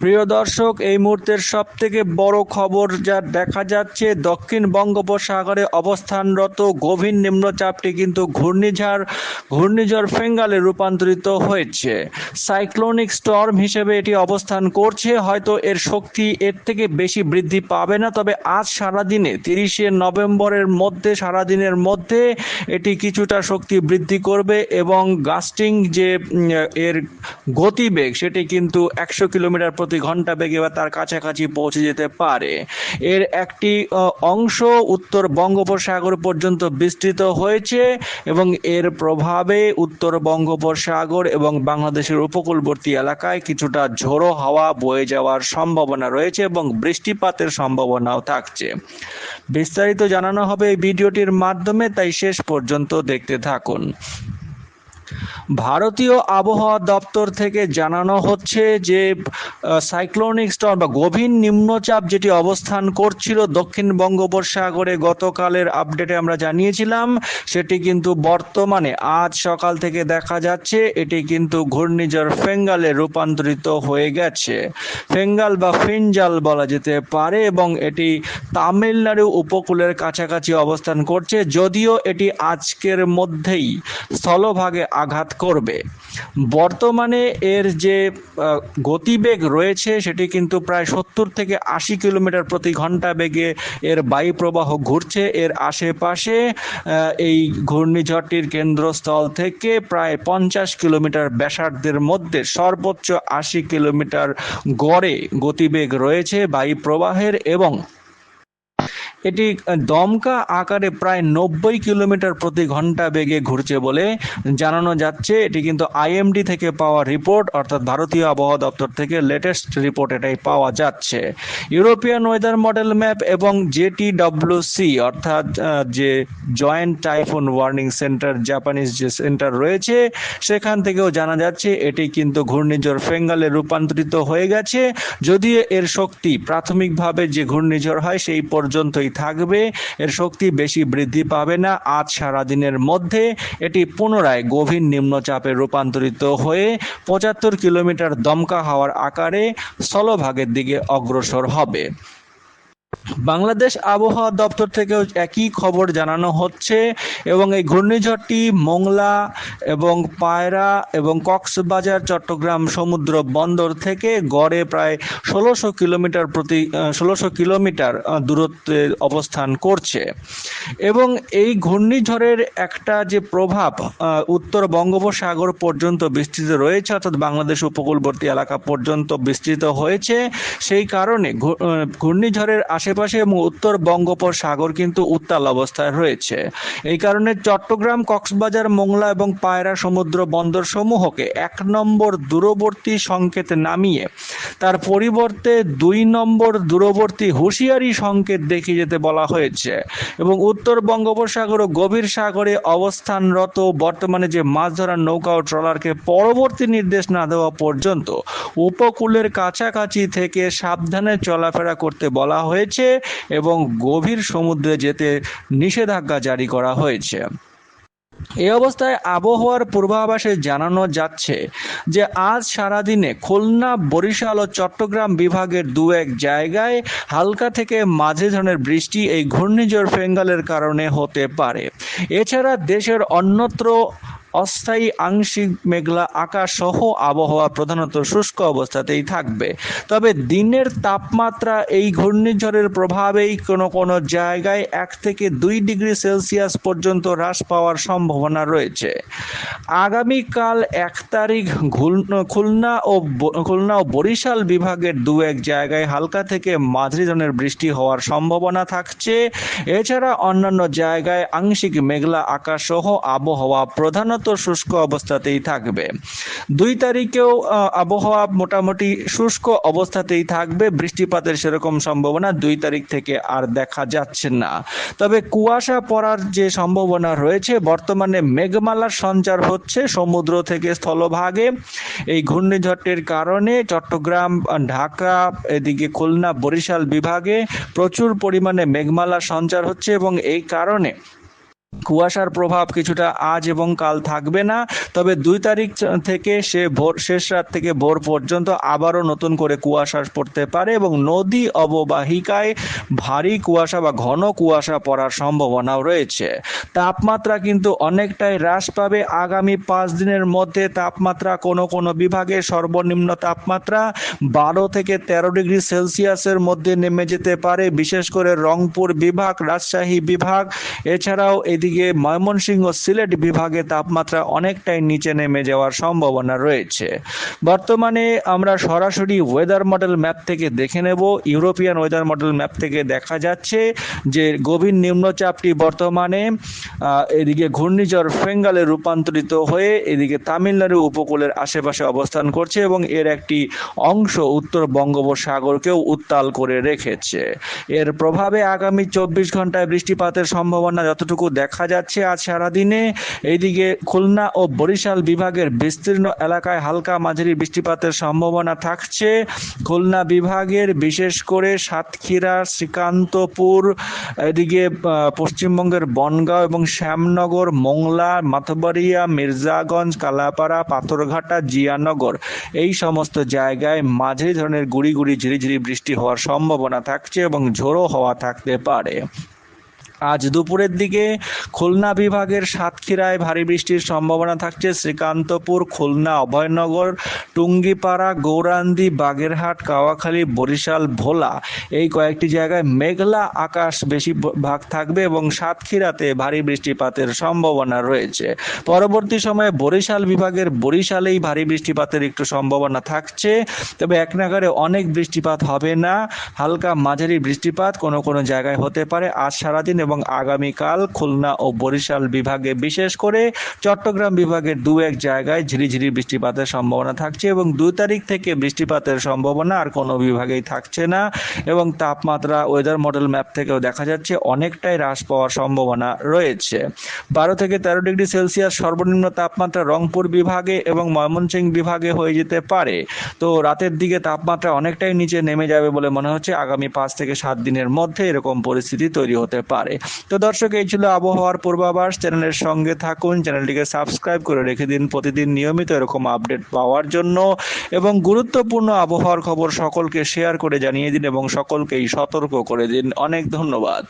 প্রিয় দর্শক, এই মুহূর্তের সব থেকে বড় খবর যা দেখা যাচ্ছে, দক্ষিণ বঙ্গোপসাগরে অবস্থানরত গভীর নিম্নচাপটি কিন্তু ঘূর্ণিঝড় ঘূর্ণিঝড় ফেঙ্গালে রূপান্তরিত হয়েছে। সাইক্লোনিক স্টর্ম হিসেবে এটি অবস্থান করছে, হয়তো এর শক্তি এর থেকে বেশি বৃদ্ধি পাবে না, তবে আজ সারাদিনে, তিরিশে নভেম্বরের মধ্যে, সারাদিনের মধ্যে এটি কিছুটা শক্তি বৃদ্ধি করবে এবং গাস্টিং যে এর গতিবেগ, সেটি কিন্তু একশো কিলোমিটার প্রতি ঘণ্টা বেগে বা তার কাছাকাছি পৌঁছে যেতে পারে। এর একটি অংশ উত্তর বঙ্গোপসাগর পর্যন্ত বিস্তৃত হয়েছে এবং এর প্রভাবে উত্তর বঙ্গোপসাগর এবং বাংলাদেশের উপকূলবর্তী এলাকায় কিছুটা ঝোড়ো হাওয়া বয়ে যাওয়ার সম্ভাবনা রয়েছে এবং বৃষ্টিপাতের সম্ভাবনাও থাকছে। বিস্তারিত জানানো হবে এই ভিডিওটির মাধ্যমে, তাই শেষ পর্যন্ত দেখতে থাকুন। ভারতীয় আবহাওয়া দপ্তর থেকে জানানো হচ্ছে যে সাইক্লোনিক স্টর্ম বা গভীর নিম্নচাপ যেটি অবস্থান করছিল দক্ষিণ বঙ্গোপসাগরে গতকালের আপডেটে আমরা জানিয়েছিলাম, সেটি কিন্তু বর্তমানে আজ সকাল থেকে দেখা যাচ্ছে, এটি কিন্তু ঘূর্ণিঝড় ফেঙ্গালে রূপান্তরিত হয়ে গেছে। ফেঙ্গাল বা ফিনজাল বলা যেতে পারে এবং এটি তামিলনাড়ু উপকূলের কাছাকাছি অবস্থান করছে, যদিও এটি আজকের মধ্যেই স্থলভাগে আঘাত করবে। বর্তমানে এর যে গতিবেগ রয়েছে, সেটি কিন্তু প্রায় সত্তর থেকে আশি কিলোমিটার প্রতি ঘণ্টা বেগে এর বায়ু প্রবাহ ঘুরছে। এর আশেপাশে এই ঘূর্ণিঝড়টির কেন্দ্রস্থল থেকে প্রায় পঞ্চাশ কিলোমিটার ব্যাসার্ধের মধ্যে সর্বোচ্চ আশি কিলোমিটার গড়ে গতিবেগ রয়েছে বায়ু প্রবাহের এবং এটি দমকা আকারে প্রায় নব্বই কিলোমিটার প্রতি ঘণ্টা বেগে ঘুরছে বলে জানানো যাচ্ছে। এটি কিন্তু আইএমডি থেকে পাওয়া রিপোর্ট, অর্থাৎ ভারতীয় আবহাওয়া দপ্তর থেকে লেটেস্ট রিপোর্ট এটাই পাওয়া যাচ্ছে। ইউরোপিয়ান ওয়েদার মডেল ম্যাপ এবং জেটিডব্লিউসি, অর্থাৎ যে joint typhoon warning centre, Japanese যে সেন্টার রয়েছে, সেখান থেকেও জানা যাচ্ছে এটি কিন্তু ঘূর্ণিঝড় ফেঙ্গালে রূপান্তরিত হয়ে গেছে। যদিও এর শক্তি প্রাথমিকভাবে যে ঘূর্ণিঝড় হয়, সেই পর্যন্তই থাকবে, এর শক্তি বেশি বৃদ্ধি পাবে না। আজ সারাদিনের মধ্যে এটি পুনরায় গভীর নিম্নচাপে রূপান্তরিত হয়ে পঁচাত্তর কিলোমিটার দমকা হাওয়ার আকারে স্থলভাগের দিকে অগ্রসর হবে। বাংলাদেশ আবহাওয়া দপ্তর থেকেও একই খবর জানানো হচ্ছে এবং এই ঘূর্ণিঝড়টি মোংলা এবং পায়রা এবং কক্সবাজার, চট্টগ্রাম সমুদ্র বন্দর থেকে গড়ে প্রায় ষোলোশো কিলোমিটার প্রতি ষোলোশো কিলোমিটার দূরত্বে অবস্থান করছে। এবং এই ঘূর্ণিঝড়ের একটা যে প্রভাব উত্তর বঙ্গোপসাগর পর্যন্ত বিস্তৃত রয়েছে, অর্থাৎ বাংলাদেশ উপকূলবর্তী এলাকা পর্যন্ত বিস্তৃত হয়েছে, সেই কারণে ঘূর্ণিঝড়ের ঘূর্ণিঝড়ের আশেপাশে এবং উত্তর বঙ্গোপসাগর কিন্তু উত্তাল অবস্থায় রয়েছে। এই কারণে চট্টগ্রাম, কক্সবাজার, মোংলা এবং পায়রা সমুদ্র বন্দর সমূহকে এক নম্বর দূরবর্তী সংকেত নামিয়ে, তার পরিবর্তে দুই নম্বর দূরবর্তী হুঁশিয়ারি সংকেত দেখিয়ে যেতে বলা হয়েছে। এবং উত্তর বঙ্গোপসাগর ও গভীর সাগরে অবস্থানরত বর্তমানে যে মাছ ধরার নৌকা ও ট্রলারকে পরবর্তী নির্দেশ না দেওয়া পর্যন্ত, উপকূলের কাছাকাছি থেকে সাবধানে চলাফেরা করতে বলা হয়েছে। এবং গভীর সমুদ্রে যেতে নিষেধাজ্ঞা জারি করা হয়েছে। এই অবস্থায় আবহাওয়ার পূর্বাভাসে জানানো যাচ্ছে যে, আজ সারাদিনে খুলনা, বরিশাল ও চট্টগ্রাম বিভাগের দু এক জায়গায় হালকা থেকে মাঝে ধরনের বৃষ্টি এই ঘূর্ণিঝড় ফেঙ্গালের কারণে হতে পারে। এছাড়া দেশের অন্যত্র অস্থায়ী আংশিক মেঘলা আকাশ সহ আবহাওয়া প্রধানত শুষ্ক অবস্থাতেই থাকবে। তবে দিনের তাপমাত্রা এই ঘূর্ণিঝড়ের প্রভাবেই কোনো কোনো জায়গায় এক থেকে দুই ডিগ্রি সেলসিয়াস পর্যন্ত হ্রাস পাওয়ার সম্ভাবনা রয়েছে। আগামীকাল এক তারিখ খুলনা ও খুলনা ও বরিশাল বিভাগের দু এক জায়গায় হালকা থেকে মাঝারি ধরনের বৃষ্টি হওয়ার সম্ভাবনা থাকছে। এছাড়া অন্যান্য জায়গায় আংশিক মেঘলা আকাশ সহ আবহাওয়া প্রধানত শুষ্ক অবস্থাতেই থাকবে। দুই তারিখেও আবহাওয়া মোটামুটি শুষ্ক অবস্থাতেই থাকবে। বৃষ্টিপাতের সেরকম সম্ভাবনা দুই তারিখ থেকে আর দেখা যাচ্ছে না। তবে কুয়াশা পড়ার যে সম্ভাবনা রয়েছে, বর্তমানে মেঘমালার সঞ্চার হচ্ছে সমুদ্র থেকে স্থলভাগে। এই ঘূর্ণিঝড়টির কারণে চট্টগ্রাম, ঢাকা, এদিকে খুলনা, বরিশাল বিভাগে প্রচুর পরিমাণে মেঘমালার সঞ্চার হচ্ছে এবং এই কারণে কুয়াশার প্রভাব কিছুটা আজ এবং কাল থাকবে না, তবে দুই তারিখ থেকে সে ভোর, শেষ রাত থেকে ভোর পর্যন্ত আবারও নতুন করে কুয়াশা পড়তে পারে এবং নদী অববাহিকায় ভারী কুয়াশা বা ঘন কুয়াশা পড়ার সম্ভাবনাও রয়েছে। তাপমাত্রা কিন্তু অনেকটাই হ্রাস পাবে আগামী পাঁচ দিনের মধ্যে। তাপমাত্রা কোনো কোনো বিভাগে সর্বনিম্ন তাপমাত্রা বারো থেকে তেরো ডিগ্রি সেলসিয়াসের মধ্যে নেমে যেতে পারে, বিশেষ করে রংপুর বিভাগ, রাজশাহী বিভাগ। এছাড়াও এদিকে ময়মনসিংহ সিলেট বিভাগে তাপমাত্রা অনেকটাই নিচে নেমে যাওয়ার সম্ভাবনা রয়েছে। বর্তমানে আমরা সরাসরি ওয়েদার মডেল ম্যাপ থেকে দেখে নেব। ইউরোপিয়ান ওয়েদার মডেল ম্যাপ থেকে দেখা যাচ্ছে যে গভীর নিম্নচাপটি বর্তমানে এদিকে ঘূর্ণিঝড় ফেঙ্গালে রূপান্তরিত হয়ে এদিকে তামিলনাড়ু উপকূলের আশেপাশে অবস্থান করছে এবং এর একটি অংশ উত্তর বঙ্গোপসাগরকেও উত্তাল করে রেখেছে। এর প্রভাবে আগামী চব্বিশ ঘন্টায় বৃষ্টিপাতের সম্ভাবনা যতটুকু দেখা যাচ্ছে। আজ সারাদিনে এইদিকে খুলনা ও বরিশাল বিভাগের বিস্তীর্ণ এলাকায় হালকা মাঝারি বৃষ্টিপাতের সম্ভাবনা থাকছে। খুলনা বিভাগের বিশেষ করে সাতক্ষীরা, শ্রীকান্তপুর, এদিকে পশ্চিমবঙ্গের বনগাঁও এবং শ্যামনগর, মোংলা, মাথবাড়িয়া, মির্জাগঞ্জ, কালাপাড়া, পাথরঘাটা, জিয়ানগর এই সমস্ত জায়গায় মাঝারি ধরনের গুড়ি গুড়ি ঝিরিঝিরি বৃষ্টি হওয়ার সম্ভাবনা থাকছে এবং ঝোড়ো হওয়া থাকতে পারে। আজ দুপুরের দিকে খুলনা বিভাগের সাতক্ষীরায় ভারী বৃষ্টির সম্ভাবনা থাকছে। শ্রীকান্তপুর, খুলনা, অভয়নগর, টুঙ্গিপাড়া, গৌরান্দি, বাগেরহাট, কাওয়াখালী, বরিশাল, ভোলা এই কয়েকটি জায়গায় মেঘলা আকাশ বেশি ভাগ থাকবে এবং সাতক্ষীরাতে ভারী বৃষ্টিপাতের সম্ভাবনা রয়েছে। পরবর্তী সময়ে বরিশাল বিভাগের বরিশালেই ভারী বৃষ্টিপাতের একটু সম্ভাবনা থাকছে। তবে এক নাগারে অনেক বৃষ্টিপাত হবে না। হালকা মাঝারি বৃষ্টিপাত কোনো কোনো জায়গায় হতে পারে। আজ সারাদিন এবং আগামীকাল খুলনা ও বরিশাল বিভাগে, বিশেষ করে চট্টগ্রাম বিভাগের দু এক জায়গায় ঝিরিঝিরি বৃষ্টিপাতের সম্ভাবনা থাকছে এবং দুই তারিখ থেকে বৃষ্টিপাতের সম্ভাবনা আর কোনো বিভাগেই থাকছে না এবং তাপমাত্রা ওয়েদার মডেল ম্যাপ থেকেও দেখা যাচ্ছে অনেকটাই হ্রাস পাওয়ার সম্ভাবনা রয়েছে। বারো থেকে তেরো ডিগ্রি সেলসিয়াস সর্বনিম্ন তাপমাত্রা রংপুর বিভাগে এবং ময়মনসিংহ বিভাগে হয়ে যেতে পারে। তো রাতের দিকে তাপমাত্রা অনেকটাই নিচে নেমে যাবে বলে মনে হচ্ছে। আগামী পাঁচ থেকে সাত দিনের মধ্যে এরকম পরিস্থিতি তৈরি হতে পারে। তো দর্শক, এই ছিল আবহাওয়ার পূর্বাভাস। চ্যানেলের সঙ্গে থাকুন, চ্যানেলটিকে সাবস্ক্রাইব করে রেখে দিন। প্রতিদিন নিয়মিত এরকম আপডেট পাওয়ার জন্য এবং গুরুত্বপূর্ণ আবহাওয়ার খবর সকলকে শেয়ার করে জানিয়ে দিন এবং সকলকেই সতর্ক করে দিন। অনেক ধন্যবাদ।